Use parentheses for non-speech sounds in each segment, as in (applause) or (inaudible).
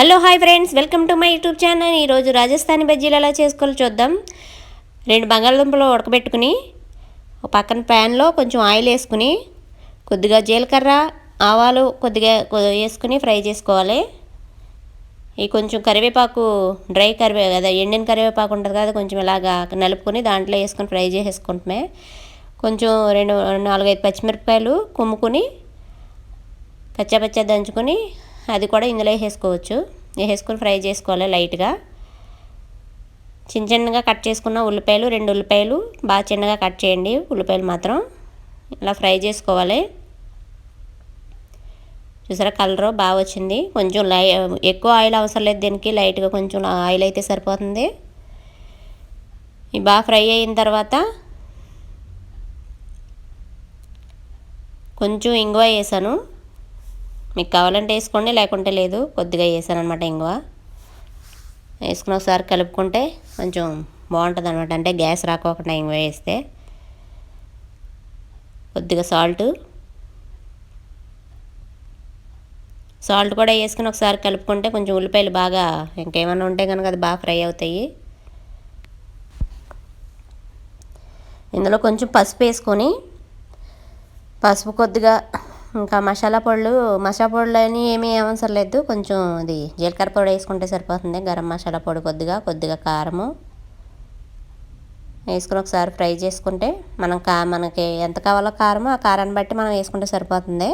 Hello hi friends. Welcome to my YouTube channel. ఈరోజు రాజస్థానీ బజ్జీలు ఎలా చేసుకోవాలో చూద్దాం. రెండు బంగాళదుంపలు ఉడకబెట్టుకుని పక్కన ప్యాన్లో కొంచెం ఆయిల్ వేసుకుని కొద్దిగా జీలకర్ర ఆవాలు కొద్దిగా వేసుకుని ఫ్రై చేసుకోవాలి. ఈ కొంచెం కరివేపాకు డ్రై కరివే కదా ఎండిన కరివేపాకు ఉంటుంది కదా కొంచెం ఇలాగా నలుపుకొని దాంట్లో వేసుకొని ఫ్రై చేసేసుకుంటున్నాయి కొంచెం రెండు నాలుగైదు పచ్చిమిరపకాయలు కుమ్ముకొని కచ్చాపచ్చా దంచుకొని అది కూడా ఇందులో వేసేసుకోవచ్చు. వేసేసుకొని ఫ్రై చేసుకోవాలి లైట్గా. చిన్న చిన్నగా కట్ చేసుకున్న ఉల్లిపాయలు రెండు ఉల్లిపాయలు బాగా చిన్నగా కట్ చేయండి ఉల్లిపాయలు మాత్రం. ఇలా ఫ్రై చేసుకోవాలి. చూసారా కలర్ బాగా వచ్చింది. కొంచెం లై ఎక్కువ ఆయిల్ అవసరం లేదు దీనికి. లైట్గా కొంచెం ఆయిల్ అయితే సరిపోతుంది. ఇవి బాగా ఫ్రై అయిన తర్వాత కొంచెం ఇంగువ వేసాను. మీకు కావాలంటే వేసుకోండి లేకుంటే లేదు. కొద్దిగా వేసాను అనమాట ఇంగువ. వేసుకుని ఒకసారి కలుపుకుంటే కొంచెం బాగుంటుంది అనమాట అంటే గ్యాస్ రాకోకుండా ఇంగువ వేస్తే. కొద్దిగా సాల్ట్. సాల్ట్ కూడా వేసుకుని ఒకసారి కలుపుకుంటే కొంచెం ఉల్లిపాయలు బాగా ఇంకేమైనా ఉంటే కనుక అది బాగా ఫ్రై అవుతాయి. ఇందులో కొంచెం పసుపు వేసుకొని పసుపు కొద్దిగా ఇంకా మసాలా పొడులు మసాలా పొడులు అని ఏమీ అవసరం లేదు. కొంచెం అది జీలకర్ర పొడి వేసుకుంటే సరిపోతుంది. గరం మసాలా పొడి కొద్దిగా కొద్దిగా కారము వేసుకుని ఒకసారి ఫ్రై చేసుకుంటే మనం కా మనకి ఎంత కావాలో కారము ఆ కారాన్ని బట్టి మనం వేసుకుంటే సరిపోతుంది.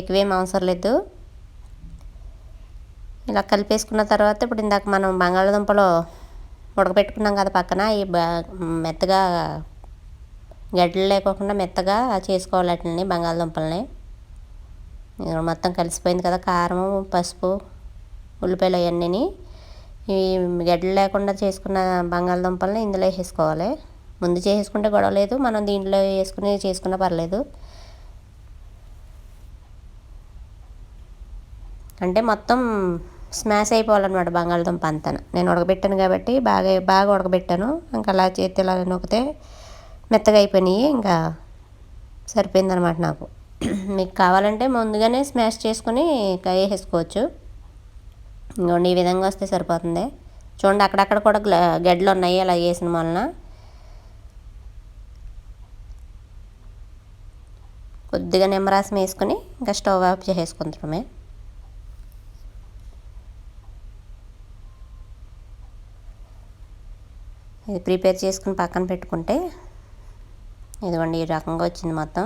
ఎక్కువేం అవసరం లేదు. ఇలా కలిపేసుకున్న తర్వాత ఇప్పుడు ఇందాక మనం బంగాళదుంపలో ఉడకబెట్టుకున్నాం కదా పక్కన ఈ మెత్తగా గడ్డలు లేకోకుండా మెత్తగా చేసుకోవాలి వాటిని బంగాళదుంపల్ని మొత్తం కలిసిపోయింది కదా కారము పసుపు ఉల్లిపాయలు అవన్నీ ఈ గడ్డలు లేకుండా చేసుకున్న బంగాళదుంపల్ని ఇందులో వేసేసుకోవాలి. ముందు చేసేసుకుంటే గొడవ లేదు మనం దీంట్లో వేసుకుని చేసుకున్నా పర్లేదు. అంటే మొత్తం స్మాష్ అయిపోవాలన్నమాట బంగాళదుంప అంతా నేను ఉడకబెట్టాను కాబట్టి బాగా బాగా ఉడకబెట్టాను. ఇంకా అలా చేతి ఇలా నొక్కితే మెత్తగా అయిపోయినాయి ఇంకా సరిపోయిందనమాట నాకు. మీకు కావాలంటే ముందుగానే స్మాష్ చేసుకొని వేసేసుకోవచ్చు. ఇంకోండి ఈ విధంగా వస్తే సరిపోతుంది. చూడండి అక్కడక్కడ కూడా గడ్డలు ఉన్నాయి అలా వేసిన వలన. కొద్దిగా నిమ్మరాసం వేసుకొని ఇంకా స్టవ్ ఆఫ్ చేసేసుకుంటామే ఇది ప్రిపేర్ చేసుకుని పక్కన పెట్టుకుంటే ఇదిగోండి ఈ రకంగా వచ్చింది మొత్తం.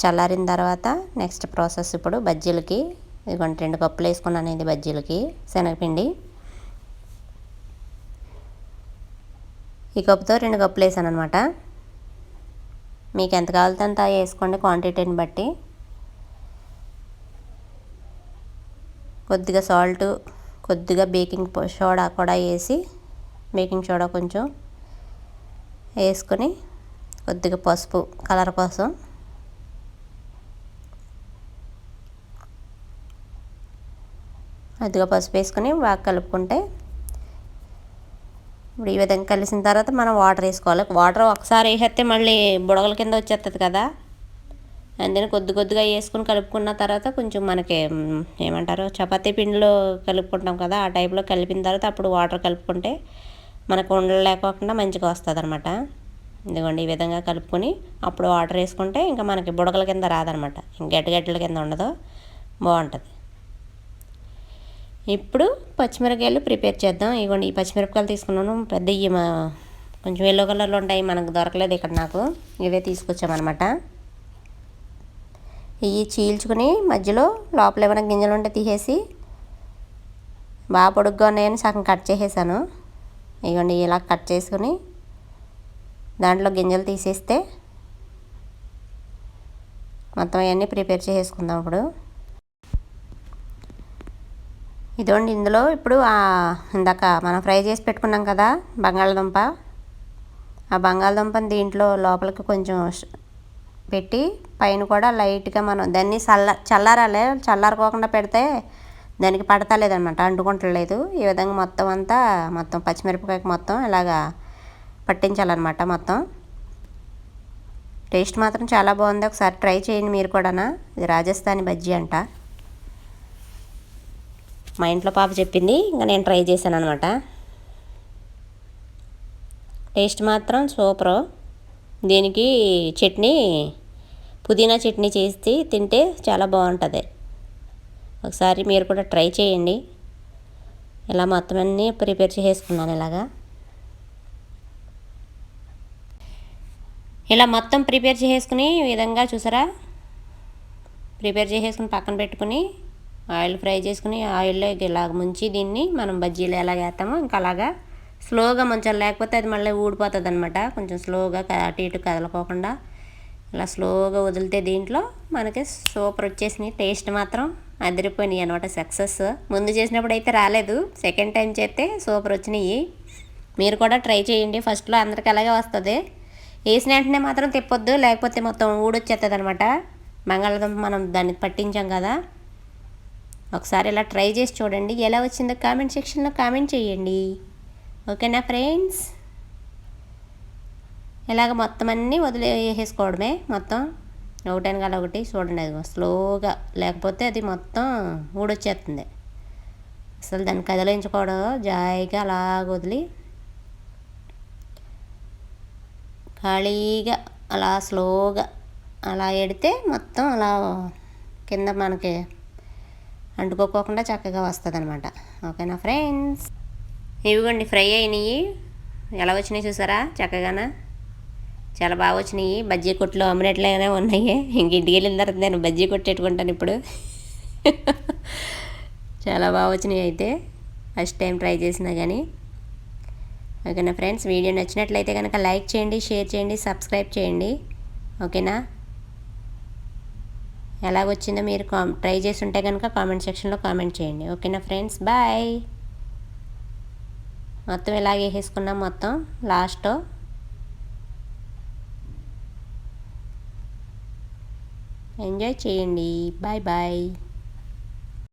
చల్లారిన తర్వాత నెక్స్ట్ ప్రాసెస్ ఇప్పుడు బజ్జీలకి. ఇదిగోండి రెండు కప్పులు వేసుకున్నాను ఇది బజ్జీలకి. శనగపిండి. ఈ కప్పుతో రెండు కప్పులు వేసాను అనమాట మీకు ఎంత కావాలితే అంత వేసుకోండి క్వాంటిటీని బట్టి. కొద్దిగా సాల్ట్ కొద్దిగా బేకింగ్ సోడా కూడా వేసి బేకింగ్ సోడా కొంచెం వేసుకొని కొద్దిగా పసుపు కలర్ కోసం. కొద్దిగా పసుపు వేసుకొని బాగా కలుపుకుంటే ఇప్పుడు ఈ విధంగా కలిసిన తర్వాత మనం వాటర్ వేసుకోవాలి. వాటర్ ఒకసారి వేసేస్తే మళ్ళీ బుడగల కింద వచ్చేస్తుంది కదా. అందుకని కొద్ది కొద్దిగా వేసుకుని కలుపుకున్న తర్వాత కొంచెం మనకి ఏమంటారు చపాతీ పిండిలో కలుపుకుంటాం కదా ఆ టైప్లో కలిపిన తర్వాత అప్పుడు వాటర్ కలుపుకుంటే మనకు ఉండలేకోకుండా మంచిగా వస్తుంది అనమాట ఇదిగోండి ఈ విధంగా కలుపుకొని అప్పుడు వాటర్ వేసుకుంటే ఇంకా మనకి బుడగల కింద రాదనమాట. గడ్డ గడ్డల కింద ఉండదు. బాగుంటుంది. ఇప్పుడు పచ్చిమిరపకాయలు ప్రిపేర్ చేద్దాం. ఇగోండి ఈ పచ్చిమిరపకాయలు తీసుకున్నాను. పెద్ద కొంచెం ఎల్లో కలర్లో ఉంటాయి మనకు దొరకలేదు ఇక్కడ నాకు. ఇవే తీసుకొచ్చామన్నమాట. ఇవి చీల్చుకుని మధ్యలో లోపల ఏమైనా గింజలు ఉంటే తీసేసి బాగా పొడుగ్గా ఉన్నాయని సగం కట్ చేసేసాను. ఇవ్వండి ఇలా కట్ చేసుకుని దాంట్లో గింజలు తీసేస్తే మొత్తం అవన్నీ ప్రిపేర్ చేసుకుందాం ఇప్పుడు. ఇదిగోండి ఇందులో ఇప్పుడు ఇందాక మనం ఫ్రై చేసి పెట్టుకున్నాం కదా బంగాళదుంప. ఆ బంగాళదుంపని దీంట్లో లోపలికి కొంచెం పెట్టి పైన కూడా లైట్గా మనం దాన్ని చల్ల చల్లారాలే చల్లారుకోకుండా పెడితే దానికి పడతలేదనమాట అంటుకుంటలేదు. ఈ విధంగా మొత్తం అంతా మొత్తం పచ్చిమిరపకాయకి మొత్తం ఇలాగా పట్టించాలన్నమాట మొత్తం. టేస్ట్ మాత్రం చాలా బాగుంది. ఒకసారి ట్రై చేయండి మీరు కూడానా. ఇది రాజస్థానీ బజ్జీ అంట. మా ఇంట్లో పాప చెప్పింది ఇంకా నేను ట్రై చేశాను అనమాట టేస్ట్ మాత్రం సూపరు. దీనికి చట్నీ పుదీనా చట్నీ చేసి తింటే చాలా బాగుంటుంది. ఒకసారి మీరు కూడా ట్రై చేయండి. ఇలా మొత్తం అన్నీ ప్రిపేర్ చేసుకున్నాను ఇలాగా. ఇలా మొత్తం ప్రిపేర్ చేసుకుని ఈ విధంగా చూసారా? ప్రిపేర్ చేసేసుకుని పక్కన పెట్టుకుని ఆయిల్ ఫ్రై చేసుకుని ఆయిల్లో ఇలాగ ముంచి దీన్ని మనం బజ్జీలు ఎలాగ వేస్తామో ఇంకా అలాగా స్లోగా ముంచాలి. లేకపోతే అది మళ్ళీ ఊడిపోతుంది అనమాట కొంచెం స్లోగా అటు ఇటు కదలకోకుండా ఇలా స్లోగా వదిలితే దీంట్లో మనకి సూపర్ వచ్చేసినాయి. టేస్ట్ మాత్రం అదిరిపోయినాయి అనమాట సక్సెస్. ముందు చేసినప్పుడు అయితే రాలేదు. సెకండ్ టైం చేస్తే సూపర్ వచ్చినాయి. మీరు కూడా ట్రై చేయండి. ఫస్ట్లో అందరికి అలాగే వస్తుంది. వేసిన వెంటనే మాత్రం తిప్పొద్దు లేకపోతే మొత్తం ఊడొచ్చేస్తుంది అనమాట బంగాళదుంప మనం దాన్ని పట్టించాం కదా. ఒకసారి ఇలా ట్రై చేసి చూడండి ఎలా వచ్చిందో కామెంట్ సెక్షన్లో కామెంట్ చేయండి. ఓకేనా ఫ్రెండ్స్? ఇలాగ మొత్తం అన్నీ వదిలేసేసుకోవడమే మొత్తం ఒకటనకాల ఒకటి చూడండి అది స్లోగా లేకపోతే అది మొత్తం ఊడొచ్చేస్తుంది అసలు దాన్ని కదిలించుకోవడం జాయిగా అలాగ వదిలి ఖాళీగా అలా స్లోగా అలా ఎడితే మొత్తం అలా కింద మనకి అంటుకోకుండా చక్కగా వస్తుంది అనమాట ఓకేనా ఫ్రెండ్స్? ఇవిగోండి ఫ్రై అయినాయి. ఎలా వచ్చినాయి చూసారా? చక్కగానా? చాలా బాగా వచ్చినాయి. బజ్జీ కొట్లు అమ్మినట్లుగానే ఉన్నాయి? ఇంక ఇంటికి వెళ్ళిన తర్వాత నేను బజ్జీ కొట్టేట్టుకుంటాను ఇప్పుడు. (laughs) చాలా బాగా వచ్చినాయి అయితే. ఫస్ట్ టైం ట్రై చేసినా కానీ ఓకేనా ఫ్రెండ్స్? వీడియో నచ్చినట్లయితే కనుక లైక్ చేయండి షేర్ చేయండి సబ్స్క్రైబ్ చేయండి. ఓకేనా? ఎలాగొచ్చిందో మీరు కా ట్రై చేసి ఉంటే కనుక కామెంట్ సెక్షన్లో కామెంట్ చేయండి. ఓకేనా ఫ్రెండ్స్? బాయ్! మొత్తం ఇలాగ వేసేసుకున్నాం మొత్తం. లాస్ట్. ఎంజాయ్ చేయండి. Bye bye!